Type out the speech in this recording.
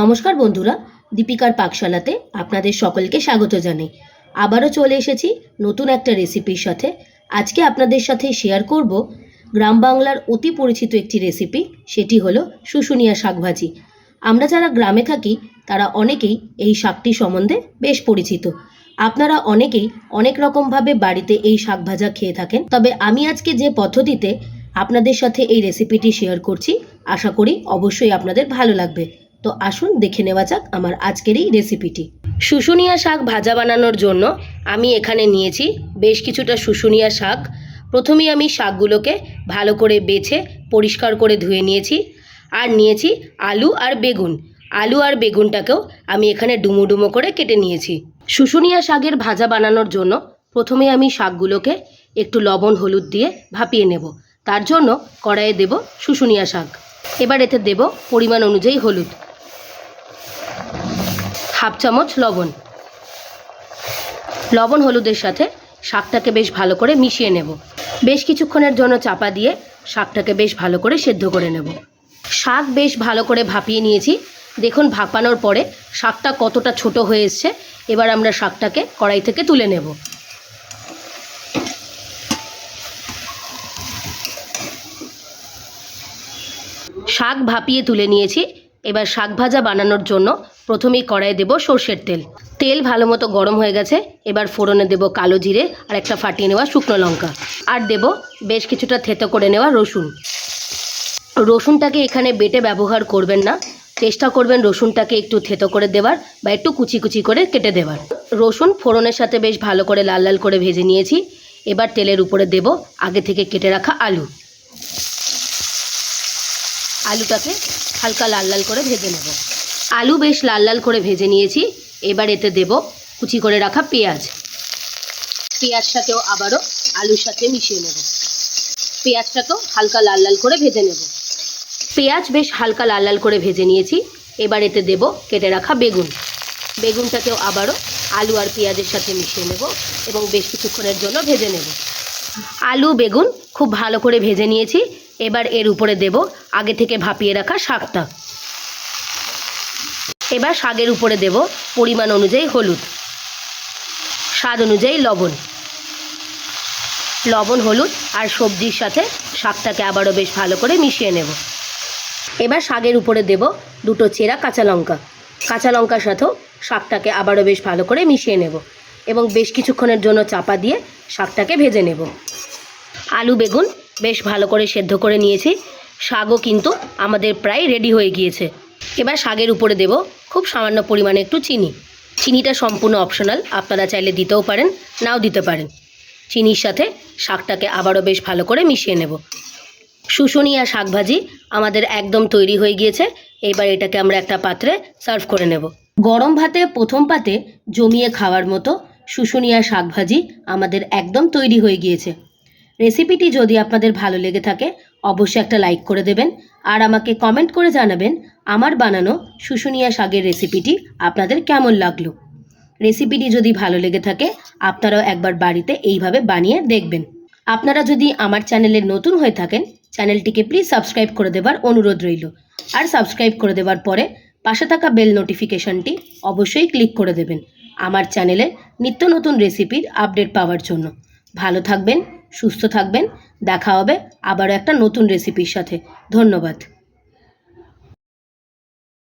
নমস্কার বন্ধুরা, দীপিকার পাকশালাতে আপনাদের সকলকে স্বাগত জানাই। আবারও চলে এসেছি নতুন একটা রেসিপির সাথে। আজকে আপনাদের সাথে শেয়ার করব গ্রাম বাংলার অতি পরিচিত একটি রেসিপি সেটি হলো শুশুনিয়া শাকভাজি। আমরা যারা গ্রামে থাকি, তারা অনেকেই এই শাকটি সম্বন্ধে বেশ পরিচিত। আপনারা অনেকেই অনেক রকমভাবে বাড়িতে এই শাক ভাজা খেয়ে থাকেন। তবে আমি আজকে যে পদ্ধতিতে আপনাদের সাথে এই রেসিপিটি শেয়ার করছি, আশা করি অবশ্যই আপনাদের ভালো লাগবে। তো আসুন দেখে নেওয়া যাক আমার আজকের এই রেসিপিটি। শুশুনিয়া শাক ভাজা বানানোর জন্য আমি এখানে নিয়েছি বেশ কিছুটা শুশুনিয়া শাক। প্রথমেই আমি শাকগুলোকে ভালো করে বেছে পরিষ্কার করে ধুয়ে নিয়েছি আর নিয়েছি আলু আর বেগুন। আলু আর বেগুনটাকেও আমি এখানে ডুমো ডুমো করে কেটে নিয়েছি। শুশুনিয়া শাকের ভাজা বানানোর জন্য প্রথমে আমি শাকগুলোকে একটু লবণ হলুদ দিয়ে ভাপিয়ে নেব। তার জন্য কড়াইয়ে দেব শুশুনিয়া শাক। এবার এতে দেব পরিমাণ অনুযায়ী হলুদ। হাফ চামচ লবণ। লবণ হলুদের সাথে শাকটাকে বেশ ভালো করে মিশিয়ে নেব। বেশ কিছুক্ষণের জন্য চাপা দিয়ে শাকটাকে বেশ ভালো করে সেদ্ধ করে নেব। শাক বেশ ভালো করে ভাপিয়ে নিয়েছি। দেখুন, ভাপানোর পরে শাকটা কতটা ছোট হয়ে এসছে। এবার আমরা শাকটাকে কড়াই থেকে তুলে নেব। শাক ভাপিয়ে তুলে নিয়েছি। এবার শাক ভাজা বানানোর জন্য প্রথমেই কড়াইয়ে দেব সর্ষের তেল। তেল ভালো মতো গরম হয়ে গেছে, এবার ফোড়নে দেব কালো জিরে আর একটা ফাটিয়ে নেওয়া শুকনো লঙ্কা। আর দেব বেশ কিছুটা থেতো করে নেওয়া রসুন। রসুনটাকে এখানে বেটে ব্যবহার করবেন না। চেষ্টা করবেন রসুনটাকে একটু থেতো করে দেওয়ার বা একটু কুচি কুচি করে কেটে দেওয়ার। রসুন ফোড়নের সাথে বেশ ভালো করে লাল লাল করে ভেজে নিয়েছি। এবার তেলের উপরে দেব আগে থেকে কেটে রাখা আলু। আলুটাকে হালকা লাল লাল করে ভেজে নেব। আলু বেশ লাল লাল করে ভেজে নিয়েছি। এবার এতে দেব কুচি করে রাখা পেঁয়াজ। পেঁয়াজটাকেও আবারও আলুর সাথে মিশিয়ে নেব। পেঁয়াজটাকেও হালকা লাল লাল করে ভেজে নেব। পেঁয়াজ বেশ হালকা লাল লাল করে ভেজে নিয়েছি। এবার এতে দেব কেটে রাখা বেগুন। বেগুনটাকেও আবারও আলু আর পেঁয়াজের সাথে মিশিয়ে নেব এবং বেশ কিছুক্ষণের জন্য ভেজে নেব। আলু, বেগুন খুব ভালো করে ভেজে নিয়েছি। এবার এর উপরে দেব আগে থেকে ভাপিয়ে রাখা শাকটা। এবার শাকের উপরে দেব পরিমাণ অনুযায়ী হলুদ। স্বাদ অনুযায়ী লবণ। লবণ, হলুদ আর সবজির সাথে শাকটাকে আবারও বেশ ভালো করে মিশিয়ে নেব। এবার শাকের উপরে দেব দুটো চেরা কাঁচা লঙ্কা। কাঁচা লঙ্কার সাথেও শাকটাকে আবারও বেশ ভালো করে মিশিয়ে নেব। এবং বেশ কিছুক্ষণের জন্য চাপা দিয়ে শাকটাকে ভেজে নেব। আলু বেগুন বেশ ভালো করে সেদ্ধ করে নিয়েছি। শাকও কিন্তু আমাদের প্রায় রেডি হয়ে গিয়েছে। এবার শাকের উপরে দেব খুব সামান্য পরিমাণে একটু চিনি। চিনিটা সম্পূর্ণ অপশনাল আপনারা চাইলে দিতেও পারেন, নাও দিতে পারেন। চিনির সাথে শাকটাকে আবারও বেশ ভালো করে মিশিয়ে নেব। শুশুনিয়া শাকভাজি আমাদের একদম তৈরি হয়ে গিয়েছে। এবার এটাকে আমরা একটা পাত্রে সার্ভ করে নেব। গরম ভাতে প্রথম পাতে জমিয়ে খাওয়ার মতো শুশুনিয়া শাকভাজি আমাদের একদম তৈরি হয়ে গিয়েছে। রেসিপিটি যদি আপনাদের ভালো লেগে থাকে, অবশ্যই একটা লাইক করে দেবেন আর আমাকে কমেন্ট করে জানাবেন আমার বানানো শুশুনিয়া শাকের রেসিপিটি আপনাদের কেমন লাগল। রেসিপিটি যদি ভালো লেগে থাকে, আপনারাও একবার বাড়িতে এইভাবে বানিয়ে দেখবেন। আপনারা যদি আমার চ্যানেলে নতুন হয়ে থাকেন, চ্যানেলটিকে প্লিজ সাবস্ক্রাইব করে দেবার অনুরোধ রইল। আর সাবস্ক্রাইব করে দেওয়ার পরে পাশে থাকা বেল নোটিফিকেশনটি অবশ্যই ক্লিক করে দেবেন। আমার চ্যানেলে নিত্য নতুন রেসিপির আপডেট পাওয়ার জন্য। ভালো থাকবেন, সুস্থ থাকবেন। দেখা হবে আবারও একটা নতুন রেসিপির সাথে। ধন্যবাদ।